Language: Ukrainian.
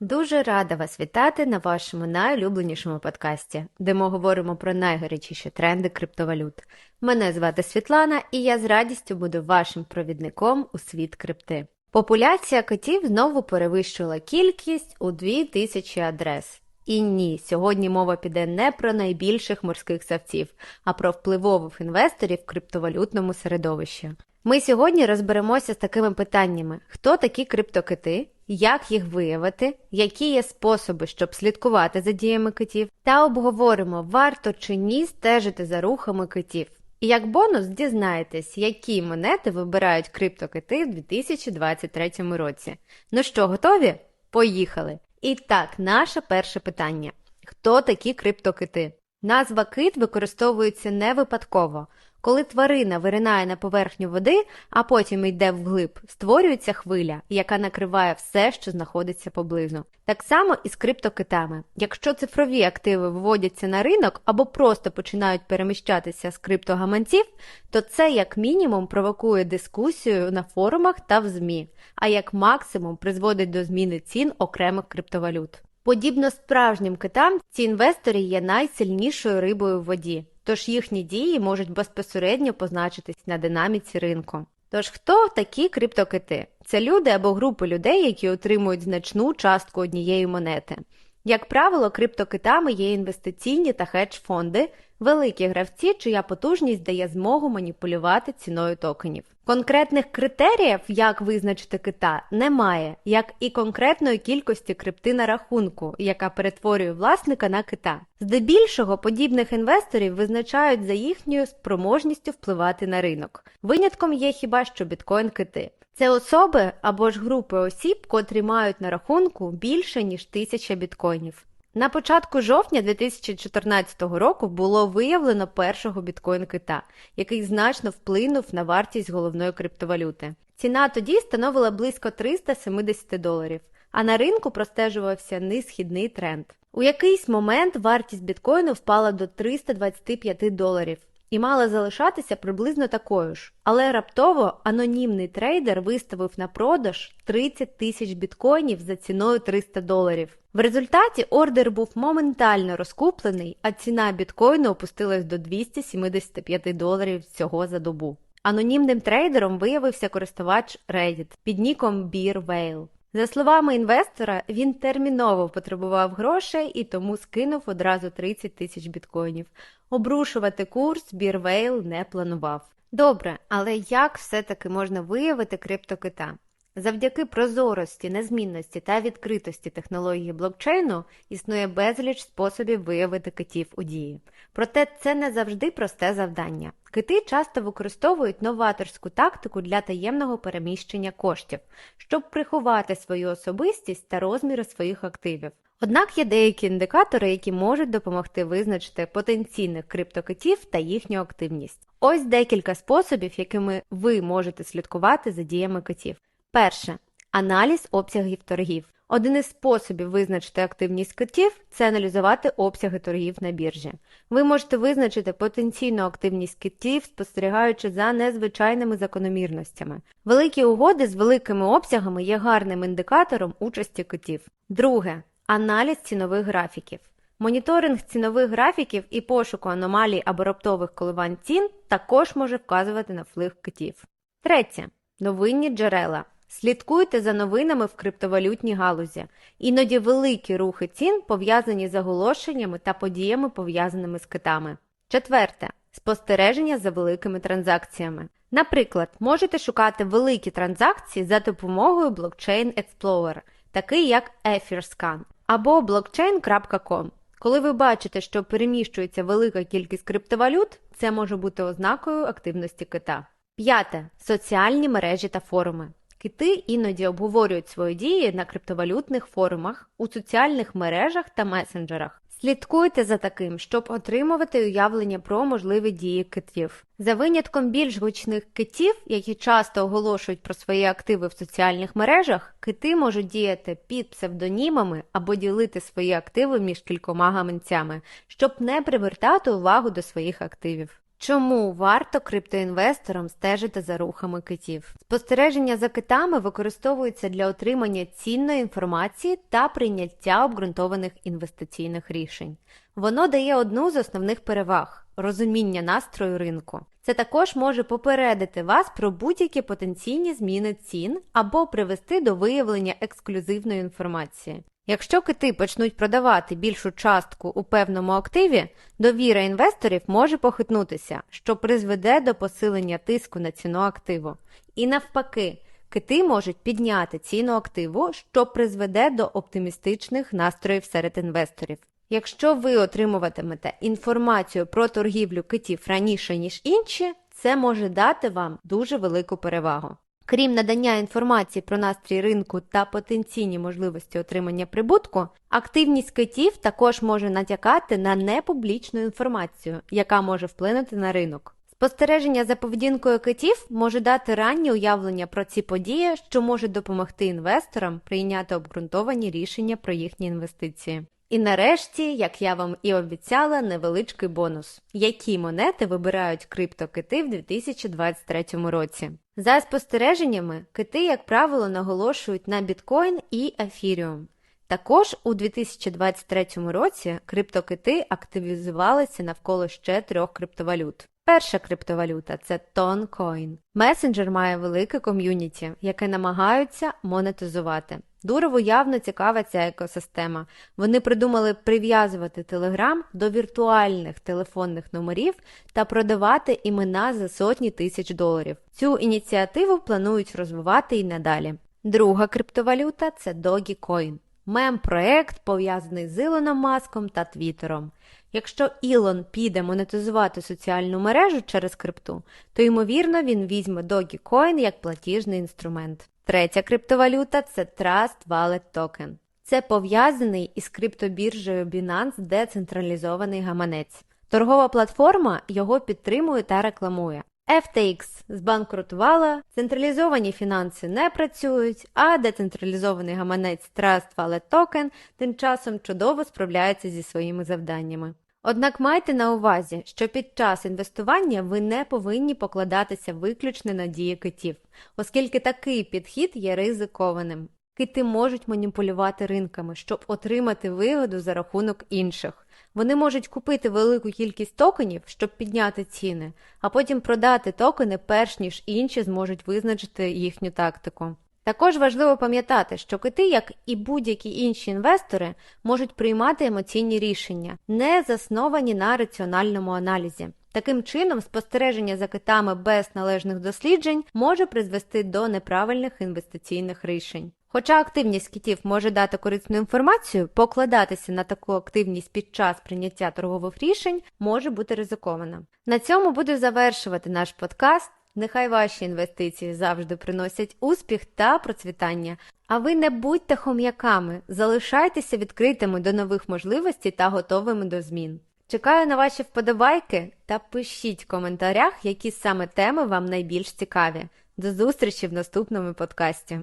Дуже рада вас вітати на вашому найулюбленішому подкасті, де ми говоримо про найгарячіші тренди криптовалют. Мене звати Світлана, і я з радістю буду вашим провідником у світ крипти. Популяція котів знову перевищила кількість у 2000 адрес. І ні, сьогодні мова піде не про найбільших морських савців, а про впливових інвесторів в криптовалютному середовищі. Ми сьогодні розберемося з такими питаннями: хто такі криптокити, як їх виявити, які є способи, щоб слідкувати за діями китів, та обговоримо, варто чи ні стежити за рухами китів. І як бонус дізнаєтесь, які монети вибирають криптокити в 2023 році. Ну що, готові? Поїхали! І так, наше перше питання: хто такі криптокити? Назва кит використовується не випадково. Коли тварина виринає на поверхню води, а потім йде вглиб, створюється хвиля, яка накриває все, що знаходиться поблизу. Так само і з криптокитами. Якщо цифрові активи виводяться на ринок або просто починають переміщатися з криптогаманців, то це як мінімум провокує дискусію на форумах та в ЗМІ, а як максимум призводить до зміни цін окремих криптовалют. Подібно справжнім китам, ці інвестори є найсильнішою рибою в воді, тож їхні дії можуть безпосередньо позначитись на динаміці ринку. Тож хто такі криптокити? Це люди або групи людей, які отримують значну частку однієї монети. Як правило, криптокитами є інвестиційні та хедж-фонди, великі гравці, чия потужність дає змогу маніпулювати ціною токенів. Конкретних критеріїв, як визначити кита, немає, як і конкретної кількості крипти на рахунку, яка перетворює власника на кита. Здебільшого подібних інвесторів визначають за їхньою спроможністю впливати на ринок. Винятком є хіба що біткоін-кити. Це особи або ж групи осіб, котрі мають на рахунку більше ніж тисяча біткоїнів. На початку жовтня 2014 року було виявлено першого біткоін-кита, який значно вплинув на вартість головної криптовалюти. Ціна тоді становила близько 370 доларів, а на ринку простежувався низхідний тренд. У якийсь момент вартість біткоїну впала до 325 доларів і мала залишатися приблизно такою ж. Але раптово анонімний трейдер виставив на продаж 30 тисяч біткоїнів за ціною 300 доларів. В результаті ордер був моментально розкуплений, а ціна біткоїну опустилась до 275 доларів всього за добу. Анонімним трейдером виявився користувач Reddit під ніком Beer Whale. За словами інвестора, він терміново потребував грошей і тому скинув одразу 30 тисяч біткоїнів. Обрушувати курс Бірвейл не планував. Добре, але як все-таки можна виявити криптокита? Завдяки прозорості, незмінності та відкритості технології блокчейну існує безліч способів виявити китів у дії. Проте це не завжди просте завдання. Кити часто використовують новаторську тактику для таємного переміщення коштів, щоб приховати свою особистість та розміри своїх активів. Однак є деякі індикатори, які можуть допомогти визначити потенційних криптокитів та їхню активність. Ось декілька способів, якими ви можете слідкувати за діями китів. Перше аналіз обсягів торгів. Один із способів визначити активність котів це аналізувати обсяги торгів на біржі. Ви можете визначити потенційну активність котів, спостерігаючи за незвичайними закономірностями. Великі угоди з великими обсягами є гарним індикатором участі котів. Друге аналіз цінових графіків. Моніторинг цінових графіків і пошуку аномалій або раптових коливань цін також може вказувати на вплив котів. Третє новинні джерела. Слідкуйте за новинами в криптовалютній галузі. Іноді великі рухи цін пов'язані з оголошеннями та подіями, пов'язаними з китами. Четверте. Спостереження за великими транзакціями. Наприклад, можете шукати великі транзакції за допомогою Blockchain Explorer, такий як Ethyrscan, або blockchain.com. Коли ви бачите, що переміщується велика кількість криптовалют, це може бути ознакою активності кита. П'яте. Соціальні мережі та форуми. Кити іноді обговорюють свої дії на криптовалютних форумах, у соціальних мережах та месенджерах. Слідкуйте за таким, щоб отримувати уявлення про можливі дії китів. За винятком більш гучних китів, які часто оголошують про свої активи в соціальних мережах, кити можуть діяти під псевдонімами або ділити свої активи між кількома гаманцями, щоб не привертати увагу до своїх активів. Чому варто криптоінвесторам стежити за рухами китів? Спостереження за китами використовуються для отримання цінної інформації та прийняття обґрунтованих інвестиційних рішень. Воно дає одну з основних переваг розуміння настрою ринку. Це також може попередити вас про будь-які потенційні зміни цін або привести до виявлення ексклюзивної інформації. Якщо кити почнуть продавати більшу частку у певному активі, довіра інвесторів може похитнутися, що призведе до посилення тиску на ціну активу. І навпаки, кити можуть підняти ціну активу, що призведе до оптимістичних настроїв серед інвесторів. Якщо ви отримуватимете інформацію про торгівлю китів раніше, ніж інші, це може дати вам дуже велику перевагу. Крім надання інформації про настрій ринку та потенційні можливості отримання прибутку, активність китів також може натякати на непублічну інформацію, яка може вплинути на ринок. Спостереження за поведінкою китів може дати раннє уявлення про ці події, що може допомогти інвесторам прийняти обґрунтовані рішення про їхні інвестиції. І нарешті, як я вам і обіцяла, невеличкий бонус. Які монети вибирають криптокити в 2023 році? За спостереженнями, кити, як правило, наголошують на біткоін і ефіріум. Також у 2023 році криптокити активізувалися навколо ще трьох криптовалют. Перша криптовалюта це Toncoin. Месенджер має велике ком'юніті, яке намагаються монетизувати. Дурову явно цікава ця екосистема. Вони придумали прив'язувати Telegram до віртуальних телефонних номерів та продавати імена за сотні тисяч доларів. Цю ініціативу планують розвивати і надалі. Друга криптовалюта це Dogecoin. Мем-проект пов'язаний з Ілоном Маском та Твіттером. Якщо Ілон піде монетизувати соціальну мережу через крипту, то ймовірно він візьме Dogecoin як платіжний інструмент. Третя криптовалюта це Trust Wallet Token. Це пов'язаний із криптобіржею Binance децентралізований гаманець. Торгова платформа його підтримує та рекламує. FTX збанкрутувала, централізовані фінанси не працюють, а децентралізований гаманець Trust Wallet Token тим часом чудово справляється зі своїми завданнями. Однак майте на увазі, що під час інвестування ви не повинні покладатися виключно на дії китів, оскільки такий підхід є ризикованим. Кити можуть маніпулювати ринками, щоб отримати вигоду за рахунок інших. Вони можуть купити велику кількість токенів, щоб підняти ціни, а потім продати токени перш ніж інші зможуть визначити їхню тактику. Також важливо пам'ятати, що кити, як і будь-які інші інвестори, можуть приймати емоційні рішення, не засновані на раціональному аналізі. Таким чином, спостереження за китами без належних досліджень може призвести до неправильних інвестиційних рішень. Хоча активність китів може дати корисну інформацію, покладатися на таку активність під час прийняття торгових рішень може бути ризиковано. На цьому буду завершувати наш подкаст. Нехай ваші інвестиції завжди приносять успіх та процвітання. А ви не будьте хом'яками, залишайтеся відкритими до нових можливостей та готовими до змін. Чекаю на ваші вподобайки та пишіть в коментарях, які саме теми вам найбільш цікаві. До зустрічі в наступному подкасті.